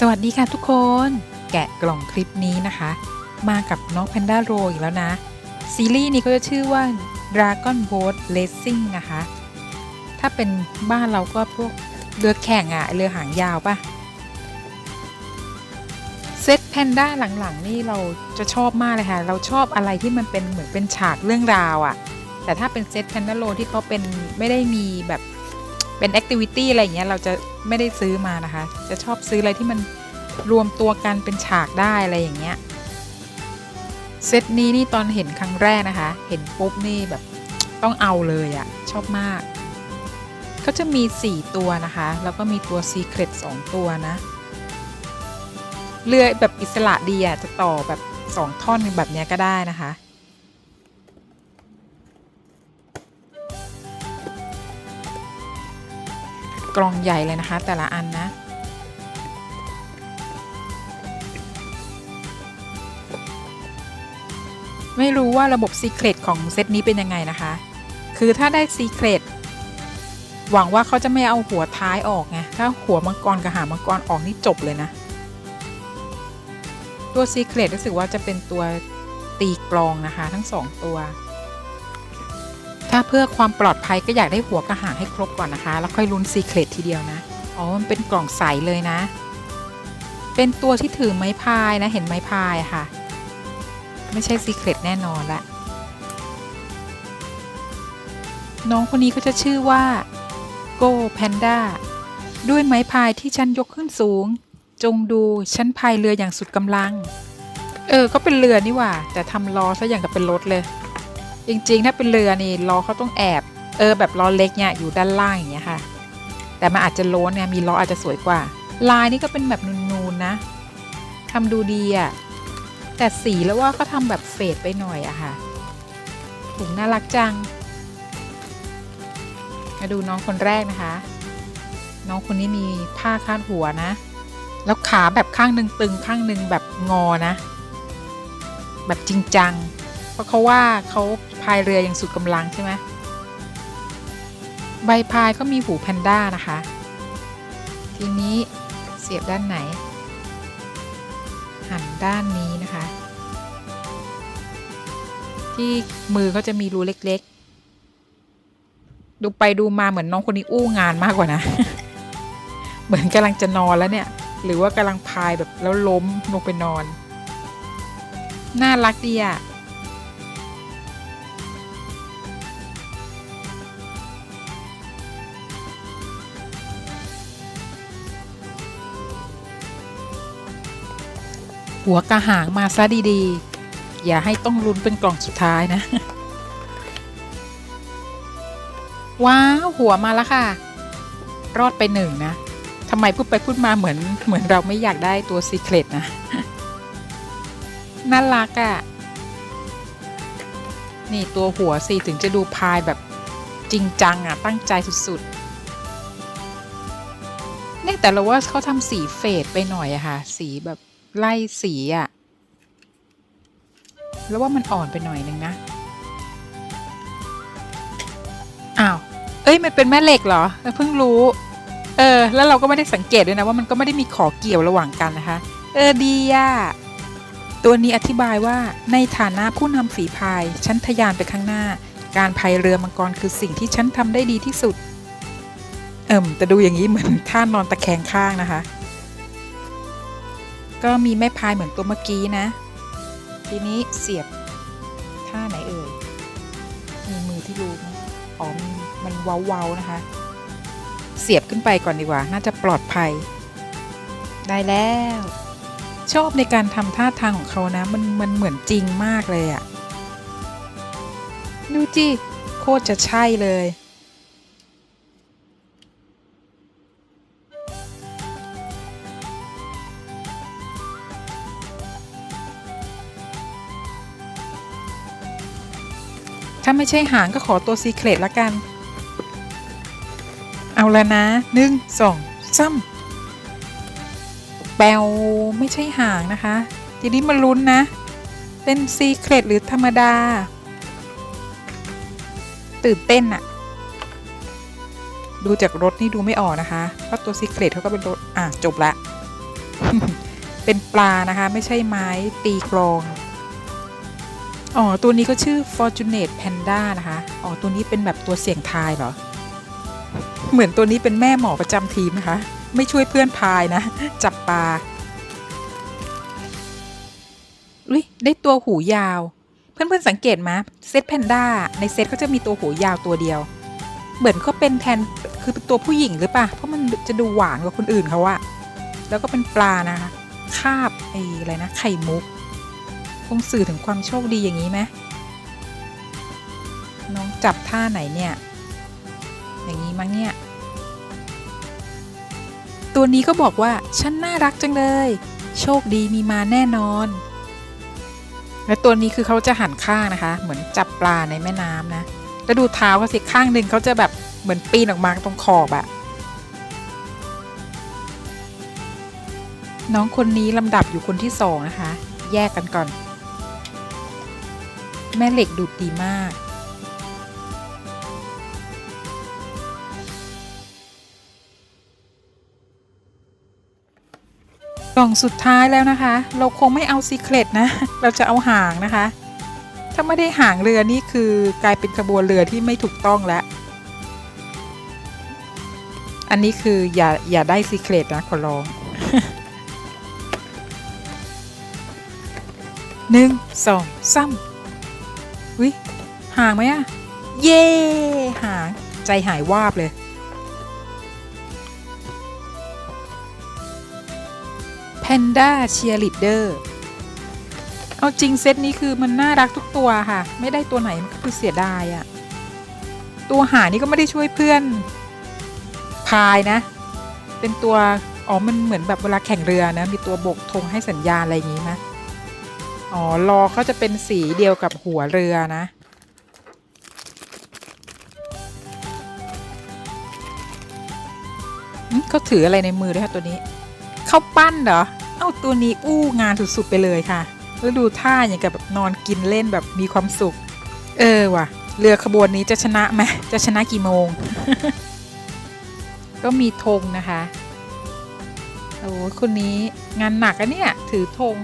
สวัสดีค่ะทุกคน แกะกล่องคลิปนี้นะคะ มากับน้องแพนด้าโรอีกแล้วนะ ซีรีส์นี้ก็จะชื่อว่า Dragon Boat Racing นะคะ ถ้าเป็นบ้านเราก็พวกเรือแข่งอะเรือหางยาวปะเซตแพนด้าหลังๆ นี่เราจะชอบมากเลยค่ะ เราชอบอะไรที่มันเป็นเหมือนเป็นฉากเรื่องราวอะแต่ถ้าเป็นเซตแพนด้าโรที่เขาเป็นไม่ได้มีแบบ เป็นแอคทิวิตี้อะไรอย่างเงี้ยเราจะไม่ได้ซื้อมานะคะ จะชอบซื้ออะไรที่มันรวมตัวกันเป็นฉากได้อะไรอย่างเงี้ยเซตนี้นี่ตอนเห็นครั้งแรกนะคะ เห็นปุ๊บนี่แบบต้องเอาเลยอะชอบมากก็จะมี 4 ตัวนะคะ แล้วก็มีตัว Secret 2ตัวนะเรือแบบอิสระดีอะจะต่อแบบ 2 ท่อนแบบเนี้ยก็ได้นะคะ กล่องใหญ่เลยนะคะ แต่ละอันนะ ไม่รู้ว่าระบบ Secret ของเซตนี้เป็นยังไงนะคะ คือถ้าได้ Secret หวังว่าเขาจะไม่เอาหัวท้ายออกไง ถ้าหัวมังกรกับหางมังกรออกนี่จบเลยนะ ตัว Secret รู้สึกว่าจะเป็นตัวตีกลองนะคะ ทั้งสองตัว ถ้าเพื่อความปลอดภัยก็อยากได้หัวกระหางให้ครบก่อนนะคะ แล้วค่อยลุ้น Secret ทีเดียวนะ อ๋อ มันเป็นกล่องใสเลยนะ เป็นตัวที่ถือไม้พายนะ เห็นไม้พายค่ะ ไม่ใช่ Secret แน่นอนละ น้องคนนี้ก็จะชื่อว่าโกแพนด้าด้วยไม้พายที่ฉันยกขึ้นสูง จงดูฉันพายเรืออย่างสุดกำลัง เออ ก็เป็นเรือนี่ว่า แต่ทำล้อซะอย่างกับเป็นรถเลย จริง ๆ ถ้าเป็นเรือนี่ล้อเขาต้องแอบเออแบบล้อเล็กเนี่ยอยู่ด้านล่างอย่างเงี้ยค่ะ แต่มันอาจจะโล้นเนี่ยมีล้ออาจจะสวยกว่า ลายนี่ก็เป็นแบบนูนๆนะทำดูดีอะ่ะแต่สีแล้วว่าก็ทำแบบเฟดไปหน่อยอะค่ะถุงน่ารักจังมาดูน้องคนแรกนะคะ น้องคนนี้มีผ้าคาดหัวนะ แล้วขาแบบข้างหนึ่งตึงข้างหนึ่งแบบงอนะ แบบจริงจัง เพราะเขาว่าเขาพายเรืออย่างสุดกำลังใช่ไหมใบพายก็มีหูแพนด้านะคะ ทีนี้เสียบด้านไหน หันด้านนี้นะคะ ที่มือเขาจะมีรูเล็กๆ ดูไปดูมาเหมือนน้องคนนี้อู้งานมากกว่านะ เหมือนกำลังจะนอนแล้วเนี่ย หรือว่ากำลังพายแบบแล้วล้มลงไปนอน น่ารักดีอะ หัวกระหางมาซะดีๆ อย่าให้ต้องลุ้นเป็นกล่องสุดท้ายนะ ว้าวหัวมาแล้วค่ะ รอดไปหนึ่งนะทำไมพูดไปพูดมาเหมือนเหมือนเราไม่อยากได้ตัวซีเครตนะ น่ารักอะ่ะ นี่ตัวหัวสิถึงจะดูพายแบบจริงจังอะ่ะ ตั้งใจสุดๆเนี่ยแต่เราว่าเขาทำสีเฟดไปหน่อยอะค่ะ สีแบบ ไล่สีอะแล้วว่ามันอ่อนไปหน่อยนึงนะ อ้าว เอ้ย มันเป็นแม่เหล็กเหรอ เพิ่งรู้ เออ แล้วเราก็ไม่ได้สังเกตด้วยนะว่ามันก็ไม่ได้มีขอเกี่ยวระหว่างกันนะคะ เออ ดีอะตัวนี้อธิบายว่าในฐานะผู้นำฝีพายฉันทะยานไปข้างหน้า การพายเรือมังกรคือสิ่งที่ฉันทำได้ดีที่สุด เอิ่มแต่ดูอย่างนี้เหมือนท่านอนตะแคงข้างนะคะ ก็มีแม่พายเหมือนตัวเมื่อกี้นะ ทีนี้เสียบท่าไหนเอ่ย มีมือที่รูมอ๋อมันมันเว้าๆนะคะ เสียบขึ้นไปก่อนดีกว่า น่าจะปลอดภัย ได้แล้ว ชอบในการทำท่าทางของเขานะ มันมันเหมือนจริงมากเลยอะดูจิโคตรจะใช่เลย ถ้าไม่ใช่หางก็ขอตัวซีเครตละกัน เอาละนะหนึ่งสองสามแปลวไม่ใช่หางนะคะ ทีนี้มาลุ้นนะ เป็นซีเครตหรือธรรมดา ตื่นเต้นอะดูจากรถนี่ดูไม่ออกนะคะเพราะตัวซีเครตเขาก็เป็นรถ อะ จบละ เป็นปลานะคะ ไม่ใช่ไม้ตีกลอง อ๋อ ตัวนี้ก็ชื่อ Fortunate Panda นะคะ อ๋อ ตัวนี้เป็นแบบตัวเสี่ยงทายเหรอ เหมือนตัวนี้เป็นแม่หมอประจำทีมนะคะ ไม่ช่วยเพื่อนพายนะ จับปลา อุ้ยได้ตัวหูยาว เพื่อนๆสังเกตไหมเซตแพนด้าในเซตก็จะมีตัวหูยาวตัวเดียว เหมือนเขาเป็นแทนคือเป็นตัวผู้หญิงหรือปะเพราะมันจะดูหวานกว่าคนอื่นเขาอะแล้วก็เป็นปลานะคะ คาบไอ้อะไรนะ ไข่มุก คงสื่อถึงความโชคดีอย่างนี้ไหมน้องจับท่าไหนเนี่ย อย่างนี้มั้งเนี่ย ตัวนี้ก็บอกว่า ฉันน่ารักจังเลย โชคดีมีมาแน่นอน และตัวนี้คือเขาจะหันข้างนะคะ เหมือนจับปลาในแม่น้ำนะ แล้วดูเท้าเขาสิข้างหนึ่งเขาจะแบบเหมือนปีนออกมาตรงขอบอะน้องคนนี้ลำดับอยู่คนที่สองนะคะ แยกกันก่อน แม่เหล็กดูดดีมากกล่องสุดท้ายแล้วนะคะ เราคงไม่เอาซีเครตนะ เราจะเอาหางนะคะ ถ้าไม่ได้หางเรือนี่คือกลายเป็นขบวนเรือที่ไม่ถูกต้องแล้ว อันนี้คืออย่าอย่าได้ซีเครตนะขอร้องหนึ่งสองสาม วิหางไหมอะเย่หาง ใจหายวาบเลย Panda Cheerleader เอาจริงเซตนี้คือมันน่ารักทุกตัวค่ะ ไม่ได้ตัวไหนมันก็คือเสียดายอะตัวหานี่ก็ไม่ได้ช่วยเพื่อนพายนะ เป็นตัว อ๋อ มันเหมือนแบบเวลาแข่งเรือนะ มีตัวโบกธงให้สัญญาณอะไรอย่างงี้นะ อ๋อรอเขาจะเป็นสีเดียวกับหัวเรือนะ เขาถืออะไรในมือด้วยคะตัวนี้ เขาปั้นเหรอ เอ้าตัวนี้อู้งานสุดๆไปเลยค่ะ แล้วดูท่าอย่างกับแบบนอนกินเล่นแบบมีความสุข เออว่ะ เรือขบวนนี้จะชนะไหมจะชนะกี่โมง ก็มีธงนะคะ โอ้คนนี้งานหนักอะเนี่ย ถือธง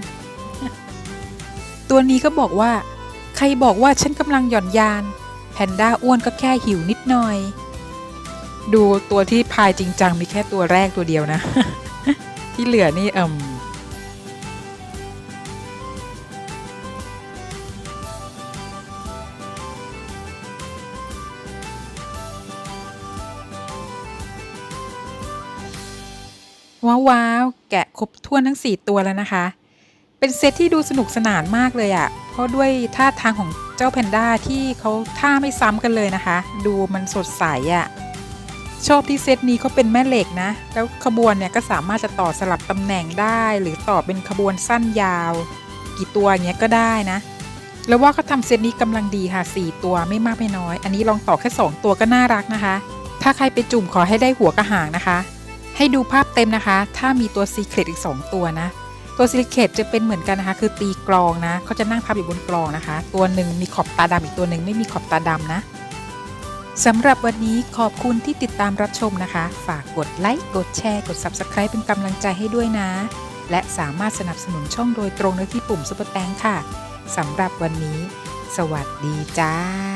ตัวนี้ก็บอกว่า ใครบอกว่าฉันกำลังหย่อนยาน แพนด้าอ้วนก็แค่หิวนิดหน่อย ดูตัวที่พายจริงจังมีแค่ตัวแรกตัวเดียวนะ ที่เหลือนี่เอิมว้าว แกะครบถ้วทั้ง 4 ตัวแล้วนะคะ เป็นเซตที่ดูสนุกสนานมากเลยอะ่ะ เพราะด้วยท่าทางของเจ้าแพนด้าที่เขาท่าไม่ซ้ำกันเลยนะคะ ดูมันสดใสอะ่ะ ชอบที่เซตนี้เขาเป็นแม่เหล็กนะ แล้วขบวนเนี่ยก็สามารถจะต่อสลับตำแหน่งได้ หรือต่อเป็นขบวนสั้นยาว กี่ตัวเงี้ยก็ได้นะ แล้วว่าเขาทำเซตนี้กำลังดีค่ะ 4 ตัวไม่มากไม่น้อย อันนี้ลองต่อแค่ 2 ตัวก็น่ารักนะคะ ถ้าใครไปจุ่มขอให้ได้หัวกระหางนะคะ ให้ดูภาพเต็มนะคะ ถ้ามีตัวซีเครตอีก 2 ตัวนะ ตัวซีเคตจะเป็นเหมือนกันนะคะ คือตีกลองนะเขาจะนั่งพับอยู่บนกลองนะคะ ตัวหนึ่งมีขอบตาดำอีกตัวหนึ่งไม่มีขอบตาดำนะสำหรับวันนี้ขอบคุณที่ติดตามรับชมนะคะ ฝากกดไลค์กดแชร์กด Subscribe เป็นกำลังใจให้ด้วยนะ และสามารถสนับสนุนช่องโดยตรงได้ที่ปุ่มซุปเปอร์แตงค่ะสำหรับวันนี้ สวัสดีจ้า